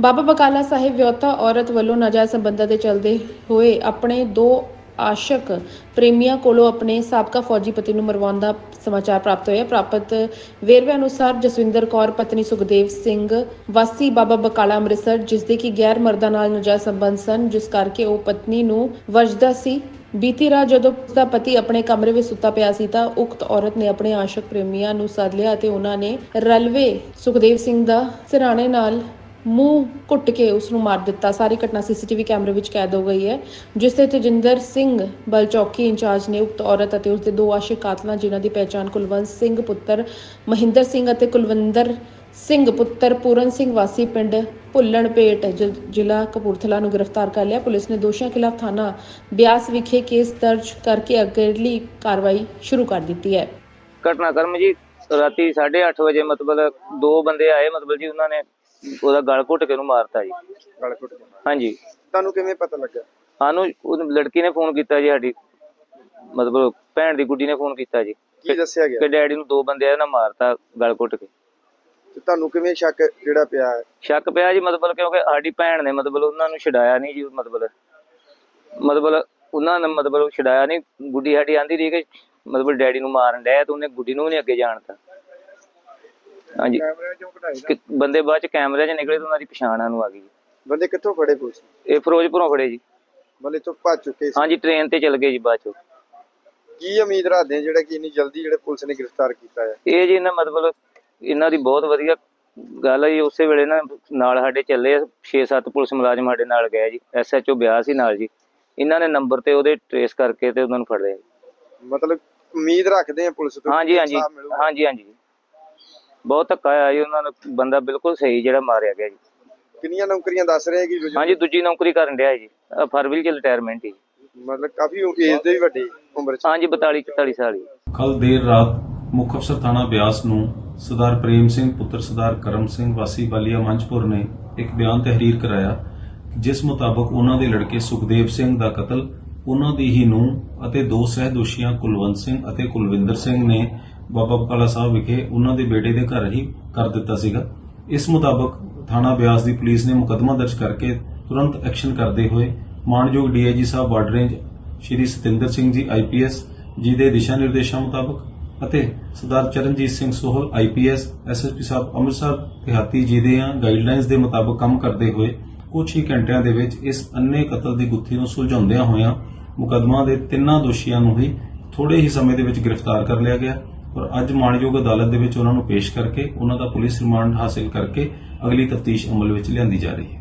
ਬਾਬਾ ਬਕਾਲਾ ਸਾਹਿਬ ਵਿਆਹੁਤਾ ਔਰਤ ਵੱਲੋਂ ਨਾਜਾਇਜ਼ ਸੰਬੰਧਾਂ ਦੇ ਚਲਦੇ ਹੋਏ ਆਪਣੇ ਦੋ ਆਸ਼ਕ ਪ੍ਰੇਮੀਆਂ ਕੋਲੋਂ ਆਪਣੇ ਸਾਬਕਾ ਫੌਜੀ ਪਤੀ ਨੂੰ ਮਰਵਾਉਣ ਦਾ ਸਮਾਚਾਰ ਪ੍ਰਾਪਤ ਹੋਇਆ। ਪ੍ਰਾਪਤ ਵੇਰਵੇ ਅਨੁਸਾਰ ਜਸਵਿੰਦਰ ਕੌਰ, ਪਤਨੀ ਸੁਖਦੇਵ ਸਿੰਘ, ਵਾਸੀ ਬਾਬਾ ਬਕਾਲਾ ਅੰਮ੍ਰਿਤਸਰ ਜਿਸ ਦੇ ਕਿ ਗੈਰ ਮਰਦਾਂ ਨਾਲ ਨਾਜਾਇਜ਼ ਸੰਬੰਧ ਸਨ, ਜਿਸ ਕਰਕੇ ਉਹ ਪਤਨੀ ਨੂੰ ਵਜਦਾ ਸੀ। ਬੀਤੀ ਰਾਤ ਜਦੋਂ ਉਸਦਾ ਪਤੀ ਆਪਣੇ ਕਮਰੇ ਵਿੱਚ ਸੁੱਤਾ ਪਿਆ ਸੀ ਤਾਂ ਉਕਤ ਔਰਤ ਨੇ ਆਪਣੇ ਆਸ਼ਕ ਪ੍ਰੇਮੀਆਂ ਨੂੰ ਸੱਦ ਲਿਆ ਅਤੇ ਉਹਨਾਂ ਨੇ ਰਲਵੇ ਸੁਖਦੇਵ ਸਿੰਘ ਦਾ ਸਿਰਾਣੇ ਨਾਲ ਮੂੰਹ ਘੁੱਟ ਕੇ ਉਸ ਨੂੰ ਮਾਰ ਦਿੱਤਾ। ਸਾਰੀ ਘਟਨਾ ਸੀਸੀਟੀਵੀ ਕੈਮਰੇ ਵਿੱਚ ਕੈਦ ਹੋ ਗਈ ਹੈ, ਜਿਸ ਤੇ ਤੇਜਿੰਦਰ ਸਿੰਘ ਬਲਚੌਕੀ ਇੰਚਾਰਜ ਨੇ ਉਕਤ ਔਰਤ ਅਤੇ ਉਸ ਦੇ ਦੋ ਆਸ਼ਿਕ ਕਾਤਲਾਂ, ਜਿਨ੍ਹਾਂ ਦੀ ਪਹਿਚਾਣ ਕੁਲਵੰਤ ਸਿੰਘ ਪੁੱਤਰ, ਮਹਿੰਦਰ ਸਿੰਘ ਅਤੇ ਕੁਲਵਿੰਦਰ ਸਿੰਘ ਪੁੱਤਰ, ਪੂਰਨ ਸਿੰਘ ਵਾਸੀ ਪਿੰਡ ਭੁੱਲਣਪੇਟ ਜ਼ਿਲ੍ਹਾ ਕਪੂਰਥਲਾ ਨੂੰ ਗ੍ਰਿਫਤਾਰ ਕਰ ਲਿਆ। ਪੁਲਿਸ ਨੇ ਦੋਸ਼ੀਆਂ ਖਿਲਾਫ ਥਾਣਾ ਬਿਆਸ ਵਿਖੇ ਕੇਸ ਦਰਜ ਕਰਕੇ ਅਗਲੀ ਕਾਰਵਾਈ ਸ਼ੁਰੂ ਕਰ ਦਿੱਤੀ ਹੈ। ਘਟਨਾ ਕਰਮ ਜੀ, ਰਾਤੀ 8:30 ਵਜੇ ਮਤਲਬ ਦੋ ਬੰਦੇ ਆਏ, ਮਤਲਬ ਜੀ ਉਹਨਾਂ ਨੇ ਉਹਦਾ ਗਲ ਘੁੱਟ ਕੇ ਉਹਨੂੰ ਮਾਰਤਾ ਜੀ। ਗਲ ਘੁੱਟ ਕੇ ਹਾਂਜੀ। ਤੁਹਾਨੂੰ ਕਿਵੇਂ ਪਤਾ ਲੱਗਾ ਸਾਨੂੰ ਉਹ ਲੜਕੀ ਨੇ ਫੋਨ ਕੀਤਾ ਜੀ ਸਾਡੀ। ਮਤਲਬ ਭੈਣ ਦੀ ਗੁੱਡੀ ਨੇ ਫੋਨ ਕੀਤਾ ਜੀ। ਕੀ ਦੱਸਿਆ ਕਿ ਗਿਆ ਡੈਡੀ ਨੂੰ ਦੋ ਬੰਦੇ ਆ ਨਾ ਮਾਰਤਾ ਗਲ ਘੁੱਟ ਕੇ। ਤੇ ਤੁਹਾਨੂੰ ਕਿਵੇਂ ਸ਼ੱਕ ਜਿਹੜਾ ਪਿਆ? ਹੈ ਸ਼ੱਕ ਪਿਆ ਜੀ ਮਤਲਬ ਕਿਉਂਕਿ ਸਾਡੀ ਭੈਣ ਨੇ ਮਤਲਬ ਉਹਨਾਂ ਨੂੰ ਛਡਾਇਆ ਨਹੀਂ ਜੀ ਮਤਲਬ। ਮਤਲਬ ਉਹਨਾਂ ਨੇ ਮਤਲਬ ਛਡਾਇਆ ਨਹੀਂ। ਗੁੱਡੀ ਸਾਡੀ ਆਂਦੀ ਰਹੀ ਕਿ ਮਤਲਬ ਡੈਡੀ ਨੂੰ ਮਾਰਨ ਡਿਆ ਤੇ ਉਹਨੇ ਗੁੱਡੀ ਨੂੰ ਵੀ ਨਹੀਂ ਅੱਗੇ ਜਾਣਤਾ ਹਾਂਜੀ। ਕੈਮਰੇ ਚੋਂ ਕਢਾਈ ਕਿ ਬੰਦੇ ਬਾਅਦ ਚ ਕੈਮਰੇ 'ਚ ਨਿਕਲੇ ਤਾਂ ਉਹਨਾਂ ਦੀ ਪਛਾਣ ਨੂੰ ਆ ਗਈ। ਬੰਦੇ ਕਿੱਥੋਂ ਫੜੇ ਪੁਲਿਸ ਇਹ ਫਿਰੋਜ਼ਪੁਰੋਂ ਫੜੇ ਜੀ। ਬੰਦੇ ਤੋਂ ਭੱਜ ਚੁੱਕੇ ਸੀ? ਹਾਂਜੀ ਟ੍ਰੇਨ ਤੇ ਚਲ ਗਏ ਜੀ ਬਾਅਦ ਚ। ਕੀ ਉਮੀਦ ਰੱਖਦੇ ਆ ਜਿਹੜਾ ਕਿ ਇੰਨੀ ਜਲਦੀ ਜਿਹੜੇ ਪੁਲਿਸ ਨੇ ਗ੍ਰਿਫਤਾਰ ਕੀਤਾ ਹੈ? ਇਹ ਜੀ ਇਹਨਾਂ ਮਤਲਬ ਇਹਨਾਂ ਦੀ ਬਹੁਤ ਵਧੀਆ ਗੱਲ ਹੈ ਜੀ। ਉਸੇ ਵੇਲੇ ਨਾ ਨਾਲ ਸਾਡੇ ਚੱਲੇ 6-7 ਪੁਲਿਸ ਮੁਲਾਜ਼ਮ ਸਾਡੇ ਨਾਲ ਗਏ ਜੀ। ਐਸਐਚਓ ਬਿਆਸ ਸੀ ਨਾਲ ਜੀ। ਇਹਨਾਂ ਨੇ ਨੰਬਰ ਤੇ ਉਹਦੇ ਟਰੇਸ ਕਰਕੇ ਤੇ ਉਹਨਾਂ ਨੂੰ ਫੜ ਲਿਆ ਜੀ। ਮਤਲਬ ਉਮੀਦ ਰੱਖਦੇ ਆ ਪੁਲਿਸ ਤੋਂ ਹਾਂਜੀ ਹਾਂਜੀ। ਇਨਸਾਫ਼ ਮਿਲੂਗਾ। ਹਾਂਜੀ ਹਾਂਜੀ। ਬਹੁਤ ਧੱਕਾ ਆਇਆ ਜੀ ਉਹਨਾਂ ਨੂੰ ਬੰਦਾ ਬਿਲਕੁਲ ਸਹੀ ਜਿਹੜਾ ਮਾਰਿਆ ਗਿਆ ਜੀ। ਕਿੰਨੀਆਂ ਨੌਕਰੀਆਂ ਦੱਸ ਰਹੇ ਕਿ ਬਜ਼ੁਰਗ- ਹਾਂਜੀ ਦੂਜੀ ਨੌਕਰੀ ਕਰਨ ਡਿਆ ਜੀ ਆਹ ਫਰਵਰੀ ਚ ਰਿਟਾਇਰਮੈਂਟ ਜੀ ਮਤਲਬ ਕਾਫੀ ਏਜ ਦੇ ਵੀ ਵੱਡੇ ਉਮਰ ਚ। ਹਾਂਜੀ 42 44 ਸਾਲ ਜੀ ਕੱਲ ਦੇਰ ਰਾਤ ਮੁੱਖ ਅਫਸਰ ਥਾਣਾ ਬਿਆਸ ਨੂੰ ਸਰਦਾਰ ਪ੍ਰੇਮ ਸਿੰਘ ਪੁੱਤਰ ਸਰਦਾਰ ਕਰਮ ਸਿੰਘ ਵਾਸੀ ਵਾਲੀਆ ਮੰਚਪੁਰ ਨੇ ਇੱਕ ਬਿਆਨ ਤਹਿਰੀਰ ਕਰਾਇਆ ਜਿਸ ਮੁਤਾਬਕ ਉਹਨਾਂ ਦੇ ਲੜਕੇ ਸੁਖਦੇਵ ਸਿੰਘ ਦਾ ਕਤਲ ਉਹਨਾਂ ਦੀ ਹੀ ਨੂੰਹ ਅਤੇ ਦੋ ਸਹਿ ਦੋਸ਼ੀਆਂ ਕੁਲਵੰਤ ਸਿੰਘ ਅਤੇ ਕੁਲਵਿੰਦਰ ਸਿੰਘ ਨੇ ਬਾਬਾ ਬਕਾਲਾ ਸਾਹਿਬ ਵਿਖੇ ਉਹਨਾਂ ਦੇ ਬੇਟੇ ਦੇ ਘਰ ਹੀ ਕਰ ਦਿੱਤਾ ਸੀਗਾ। ਇਸ ਮੁਤਾਬਕ ਥਾਣਾ ਬਿਆਸ ਦੀ ਪੁਲਿਸ ਨੇ ਮੁਕੱਦਮਾ ਦਰਜ ਕਰਕੇ ਤੁਰੰਤ ਐਕਸ਼ਨ ਕਰਦੇ ਹੋਏ ਮਾਨਯੋਗ ਡੀਆਈਜੀ ਸਾਹਿਬ border range Shri Satinder Singh ji IPS ji ਦੇ ਦਿਸ਼ਾ ਨਿਰਦੇਸ਼ਾਂ ਮੁਤਾਬਕ ਅਤੇ ਸਰਦਾਰ ਚਰਨਜੀਤ ਸਿੰਘ ਸੋਹਲ ਆਈਪੀਐਸ ਐਸਐਸਪੀ ਸਾਹਿਬ, ਅੰਮ੍ਰਿਤਸਰ ਦਿਹਾਤੀ ਜੀ ਦੇ ਗਾਈਡਲਾਈਨਸ ਦੇ ਮੁਤਾਬਕ ਕੰਮ ਕਰਦੇ ਹੋਏ ਕੁਝ ਹੀ ਘੰਟਿਆਂ ਦੇ ਵਿੱਚ ਇਸ ਅੰਨੇ ਕਤਲ ਦੀ ਗੁੱਥੀ ਨੂੰ ਸੁਲਝਾਉਂਦਿਆਂ ਹੋਇਆਂ ਮੁਕੱਦਮਾ ਦੇ ਤਿੰਨਾਂ ਦੋਸ਼ੀਆਂ ਨੂੰ ਹੀ ਥੋੜੇ ਹੀ ਸਮੇਂ ਦੇ ਵਿੱਚ ਗ੍ਰਿਫਤਾਰ ਕਰ ਲਿਆ ਗਿਆ। ਔਰ ਅੱਜ ਮਾਣਯੋਗ ਅਦਾਲਤ ਦੇ ਵਿੱਚ ਉਹਨਾਂ ਨੂੰ ਪੇਸ਼ ਕਰਕੇ ਉਹਨਾਂ ਦਾ ਪੁਲਿਸ ਰਿਮਾਂਡ ਹਾਸਲ ਕਰਕੇ ਅਗਲੀ ਤਫਤੀਸ਼ ਅਮਲ ਵਿੱਚ ਲਿਆਂਦੀ ਜਾ ਰਹੀ ਹੈ।